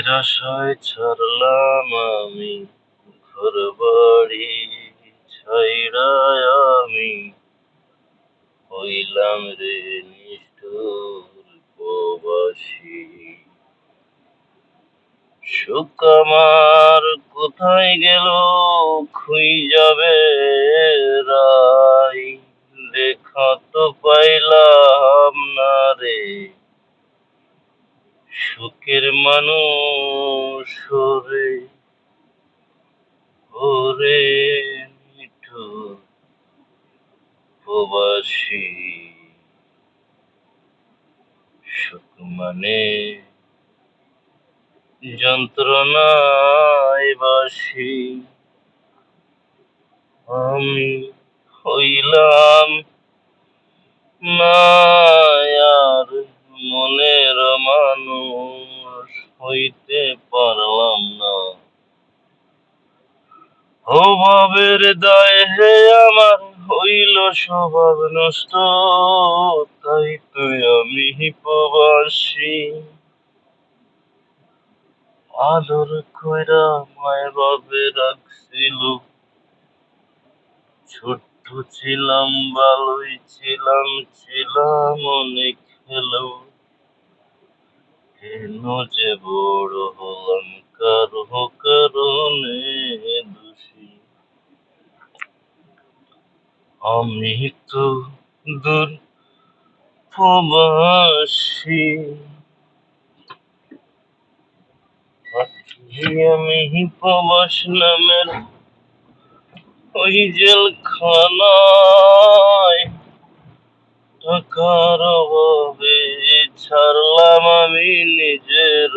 নিরাশায় ছাড়লাম আমি ঘর বাড়ি ছাইড়ায় আমি। হইলাম রে নিষ্ঠুর প্রবাসী। সুখ আমার কোথায় গেল, খুই যাবে রাই দেখা তো পাইলাম না রে। সুখের মানুষ রে ওরে প্রবাসী সুখ মানে যন্ত্রণায় বাসি। আমি হইলাম না আর মনের মানুষ হইতে পারলাম না দায় হে আমার, হইল স্বভাব নষ্ট। তাই তো আমি প্রবাসী আদর কইরা মায় বাবে রাখছিল। ছোট্ট ছিলাম ভালোই ছিলাম ছিলাম অনেক খেলো। কেন যে বড় হলাম, কারও কারণে আমি তো দূর প্রবাসী। আমি প্রবাস নামের ওই জেলখানায় টাকার অভাবে ছাড়লাম আমি নিজের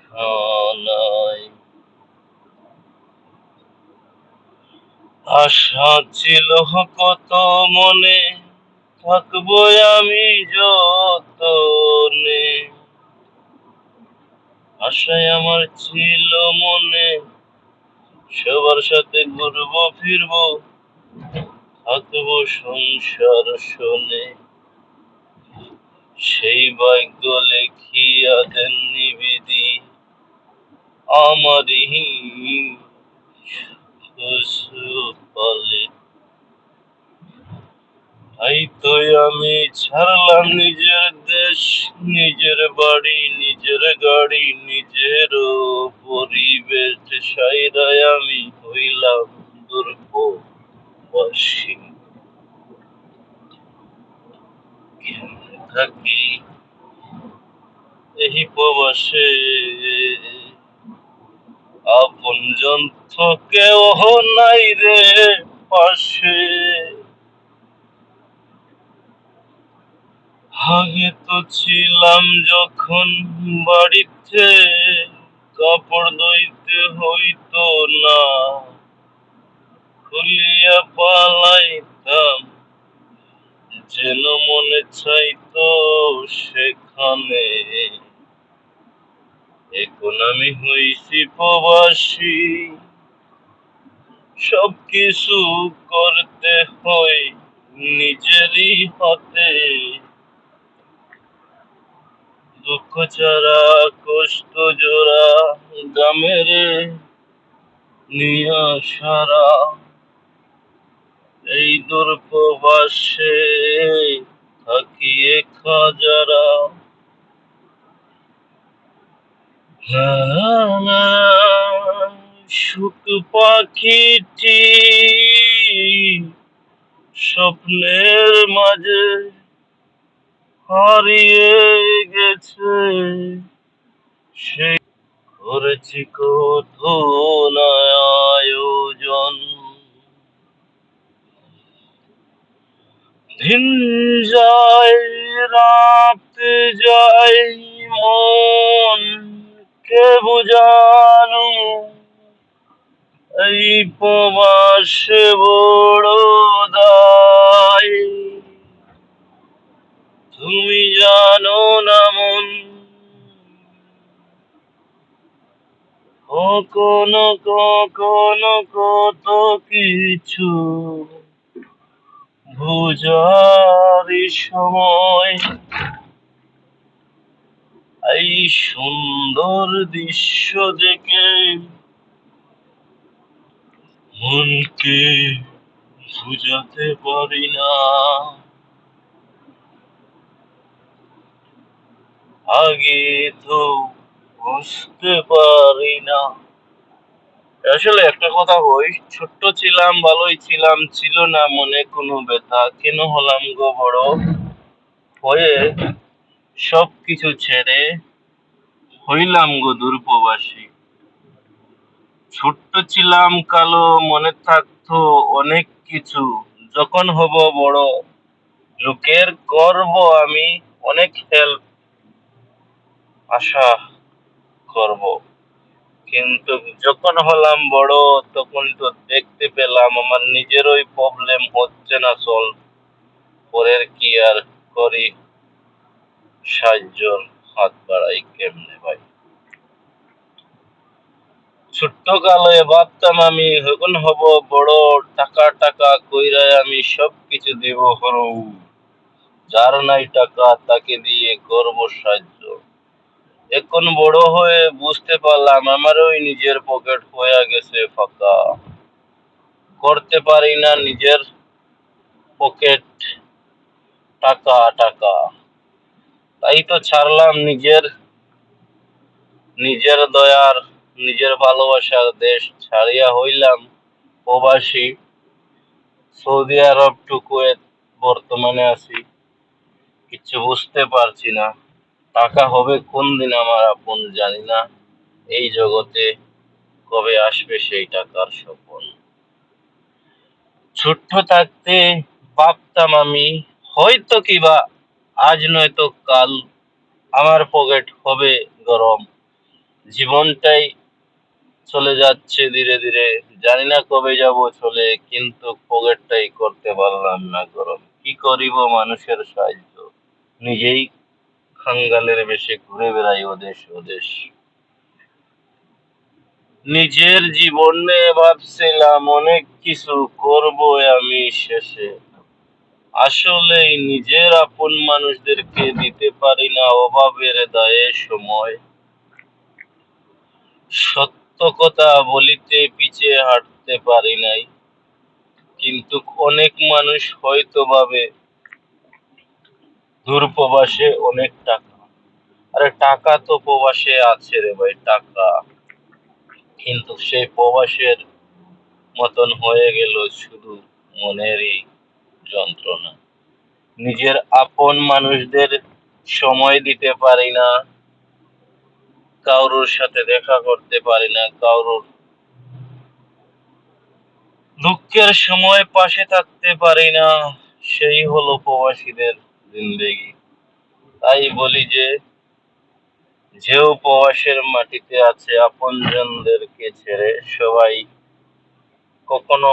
খানায় আশা ছিল কত মনে থাকব আমি যতনে। আশায় আমার ছিল মনে সবার সাথে ঘুরবো, ফিরবো, থাকব সংসার শোনে। সেই ভাগ্য লেখিয়া দেন নিবিদি আমারই পালে তাই তো আমি ছাড়লাম নিজের দেশ, নিজের বাড়ি, নিজের গাড়ি, নিজের পরিবেশ, সাইরায় আমি হইলাম দুর্বশী থাকি? এই প্রবাসে আপন যন্ত্র কেউ নাই রে পাশে। আগে তো ছিলাম যখন বাড়িতে, কাপড় ধুইতে হইতো না। খুলিয়া পালাইতাম, যেন মনে চাইতো সেখানে। এখন আমি হইছি প্রবাসী। সব কিছু করতে হয় নিজেরই হাতে। দুঃখ ছাড়া, কষ্ট জোড়া গ্রামের নিয়া সারা। এই দুর্পবাসে থাকি এক সুখ পাখিটি স্বপ্নের মাঝে হারিয়ে গেছে। সে করেছি কত আয়োজন। দিন যায় রাত যায় বুঝানো। এই প্রবাসে বড় দায়। তুমি জানো না মন। কখনো কখনো কত কিছু বোঝার সময়। এই সুন্দর দৃশ্য দেখে মনকে বুঝাতে পারি না। আগে তো বুঝতে পারি না। আসলে একটা কথা বই ছোট্ট ছিলাম, ভালোই ছিলাম, ছিল না মনে কোনো ব্যথা। কেন হলাম গো বড়? হয়ে সব কিছু ছেড়ে হইলাম গো দূরপ্রবাসী ছোট্ট ছিলাম, কালো মনে থাকতো অনেক কিছু। যখন হব বড়, লোকের করব আমি অনেক হেল্প আশা করব। কিন্তু যখন হলাম বড়, তখন তো দেখতে পেলাম আমার নিজেরই প্রবলেম হচ্ছে না সলভ পরের কি আর করি? সাহায্য হাত বাড়াই কেমনে ভাই? ছোট্ট কালে ভাবতাম আমি এখন হব বড়, টাকা টাকা কইরায় আমি সব কিছু দেব হরৌ। যার নাই টাকা তাকে দিয়ে করব সাহায্য। এখন বড় হয়ে বুঝতে পারলাম আমারই নিজের পকেট হয়ে গেছে ফাঁকা। করতে পারি না নিজের পকেট। টাকা টাকা। তাই তো ছাড়লাম নিজের নিজের দয়ার, নিজের ভালোবাসার দেশ ছাড়িয়া হইলাম প্রবাসী। সৌদি আরব টু কুয়েত বর্তমানে আছি, কিছু বুঝতে পারছি না। টাকা হবে কোন দিন আমার আপন জানি না। এই জগতে কবে আসবে সেই টাকার স্বপন। ছোট্ট থাকতে ভাবতাম আমি, হয়তো কিবা আজ নয়তো কাল আমার পকেট হবে গরম। জীবনটাই চলে যাচ্ছে ধীরে ধীরে। জানি না কবে যাব চলে, কিন্তু পকেটটাই করতে পারলাম না গরম। কি করিব মানুষের সাহায্য? নিজেই খাঙ্গালের বেশে ঘুরে বেড়াই ওদেশ ওদেশ। নিজের জীবনে ভাবছিলাম, অনেক কিছু করব আমি শেষে। আসলে নিজের আপন মানুষদেরকে দিতে পারি না অভাবের দায়ে সময়। সত্য কথা বলিতে পিছে হাঁটতে পারি নাই। কিন্তু অনেক মানুষ হয়তো ভাবে দূর প্রবাসে অনেক টাকা। আরে টাকা তো প্রবাসে আছে রে ভাই, টাকা। কিন্তু সেই প্রবাসের মতন হয়ে গেল শুধু মনেরই। যন্ত্রণা। নিজের আপন মানুষদের সময় দিতে পারি না। কারোর সাথে দেখা করতে পারি না, কারোর দুঃখের সময় পাশে থাকতে পারি না। সেই হলো প্রবাসীদের জিন্দেগি। তাই বলি যে যেও প্রবাসের মাটিতে আছে আপনজনদেরকে ছেড়ে সবাই কখনো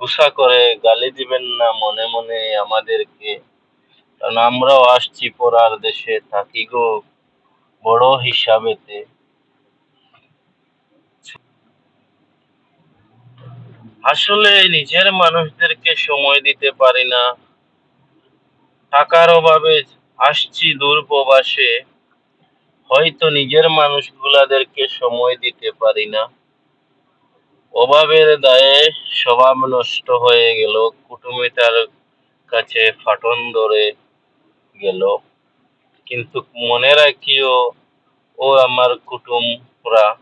গুসা করে গালি দিবেন না মনে মনে আমাদেরকে। কারণ আমরাও আসছি পড়ার দেশে, থাকি গো বড় হিসাবেতে। আসলে নিজের মানুষদেরকে সময় দিতে পারি না। টাকার অভাবে আসছি দূর প্রবাসে হয়তো নিজের মানুষগুলাদেরকে সময় দিতে পারি না। অভাবের দায়ে স্বভাব নষ্ট হয়ে গেল, কুটুমিতার কাছে ফাটন ধরে গেল। কিন্তু মনে রাখিও, ও আমার কুটুমরা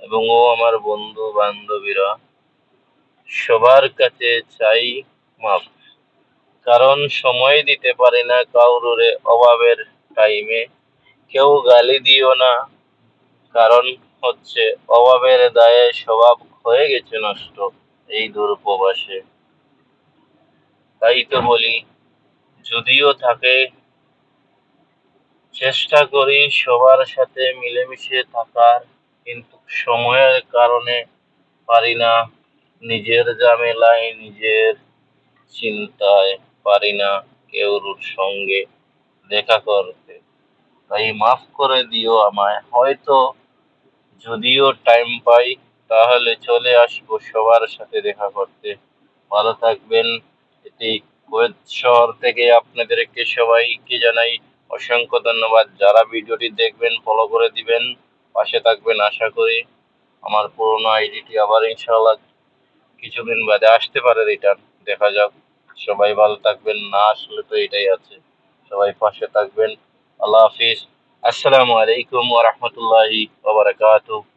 এবং ও আমার বন্ধু বান্ধবীরা সবার কাছে চাই মাপ। কারণ সময় দিতে পারে না কাউরে অভাবের টাইমে। কেউ গালি দিও না। কারণ হচ্ছে অভাবের দায়ে স্বভাব হয়ে গেছে নষ্ট এই দূরপ্রবাসে তাই তো বলি, যদিও থাকে, চেষ্টা করি সবার সাথে মিলেমিশে থাকার, কিন্তু সময়ের কারণে পারি না, নিজের ঝামেলায়, নিজের চিন্তায় পারি না কেউর সঙ্গে দেখা করতে। তাই মাফ করে দিও আমায়। হয়তো যদিও টাইম পাই তাহলে চলে আসব সবার সাথে দেখা করতে। ভালো থাকবেন। এটি কুয়েত শহর থেকে আপনাদেরকে সবাইকে জানাই অসংখ্য ধন্যবাদ। যারা ভিডিওটি দেখবেন ফলো করে দিবেন, পাশে থাকবেন আশা করি। আমার পুরোনো আইডিটি আবার ইনশাআল্লাহ কিছুদিন বাদে আসতে পারে রিটার্ন দেখা যাক। সবাই ভালো থাকবেন। না আসলে তো এটাই আছে। সবাই পাশে থাকবেন। আল্লাহ হাফিজ। আসসালামু আলাইকুম ওয়া বারাকাতুহু।